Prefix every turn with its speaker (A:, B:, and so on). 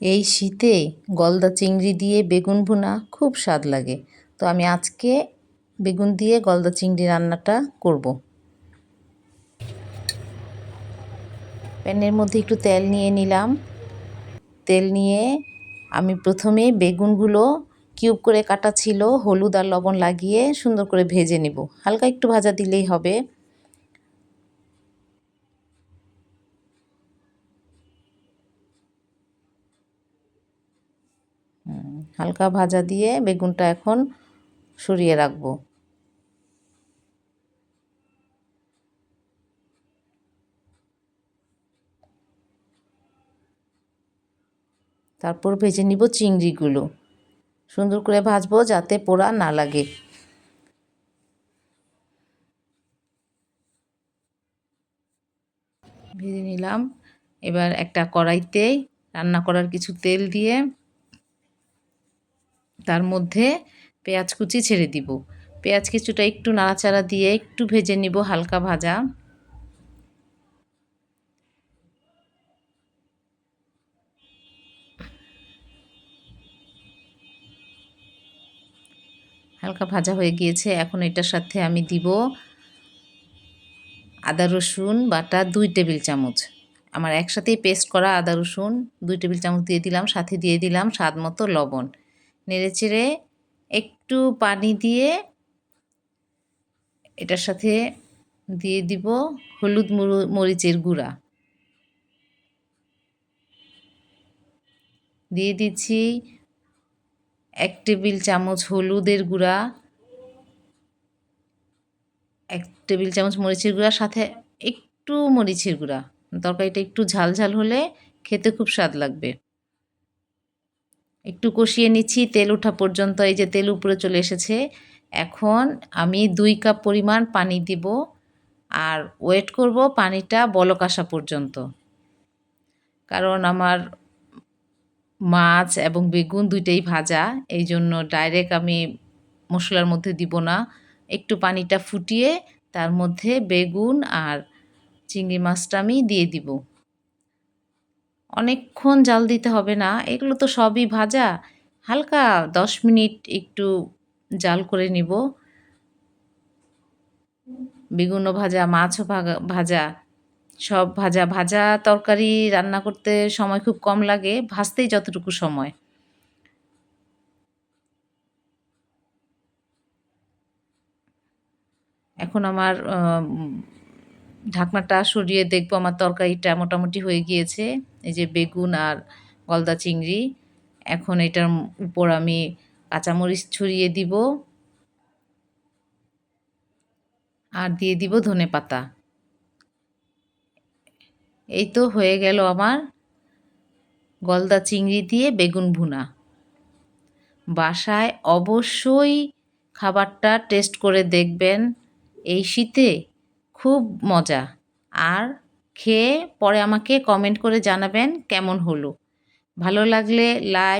A: এই শীতে গলদা চিংড়ি দিয়ে বেগুন ভুনা খুব স্বাদ লাগে। তো আমি আজকে বেগুন দিয়ে গলদা চিংড়ি রান্নাটা করব। প্যানের মধ্যে একটু তেল নিয়ে নিলাম। তেল নিয়ে আমি প্রথমে বেগুনগুলো কিউব করে কাটা ছিল, হলুদ আর লবণ লাগিয়ে সুন্দর করে ভেজে নেব। হালকা একটু ভাজা দিলেই হবে। হালকা ভাজা দিয়ে বেগুনটা এখন সরিয়ে রাখব। তারপর ভেজে নিব চিংড়িগুলো। সুন্দর করে ভাজবো যাতে পোড়া না লাগে। ভেজে নিলাম। এবার একটা কড়াইতে রান্না করার কিছু তেল দিয়ে তার মধ্যে পেঁয়াজ কুচি ছেড়ে দিব। পেঁয়াজ কিছুটা একটু নাড়াচাড়া দিয়ে একটু ভেজে নিব হালকা ভাজা। হালকা ভাজা হয়ে গিয়েছে, এখন এটার সাথে আমি দিব আদা, রসুন, বাটা, দুই টেবিল চামচ। আমার একসাথেই পেস্ট করা আদা, রসুন দুই টেবিল চামচ দিয়ে দিলাম, সাথে দিয়ে দিলাম স্বাদ মতো লবণ। নেড়েচেড়ে একটু পানি দিয়ে এটার সাথে দিয়ে দিব হলুদ মরিচের গুঁড়া। দিয়ে দিচ্ছি এক টেবিল চামচ হলুদের গুঁড়া, এক টেবিল চামচ মরিচের গুঁড়ার সাথে একটু মরিচের গুঁড়া। তরকারিটা একটু ঝাল ঝাল হলে খেতে খুব স্বাদ লাগবে। একটু কষিয়ে নিচ্ছি, তেল ওঠা পর্যন্ত এই যে তেল উপরে চলে এসেছে। এখন আমি দুই কাপ পরিমাণ পানি দিব আর ওয়েট করব পানিটা বলক আসা পর্যন্ত। কারণ আমার মাছ এবং বেগুন দুইটাই ভাজা, এই জন্য ডাইরেক্ট আমি মশলার মধ্যে দিব না। একটু পানিটা ফুটিয়ে তার মধ্যে বেগুন আর চিংড়ি মাছটা আমি দিয়ে দিব। অনেকক্ষণ জাল দিতে হবে না। এগুলো তো সবই ভাজা। হালকা দশ মিনিট একটু জাল করে নিব। বেগুনও ভাজা, মাছও ভাজা। সব ভাজা ভাজা তরকারি রান্না করতে সময় খুব কম লাগে, ভাজতেই যতটুকু সময়। এখন আমার ঢাকনাটা সরিয়ে দেখব আমার তরকারিটা মোটামুটি হয়ে গিয়েছে। এই যে বেগুন আর গলদা চিংড়ি। এখন এটার উপর আমি কাঁচামরিচ ছড়িয়ে দিব। আর দিয়ে দিব ধনে পাতা। এই তো হয়ে গেল আমার গলদা চিংড়ি দিয়ে বেগুন ভুনা। বাসায় অবশ্যই খাবারটা টেস্ট করে দেখবেন এই শীতে। খুব মজা। আর খেয়ে পরে আমাকে কমেন্ট করে জানাবেন কেমন হলো। ভালো লাগলে লাইক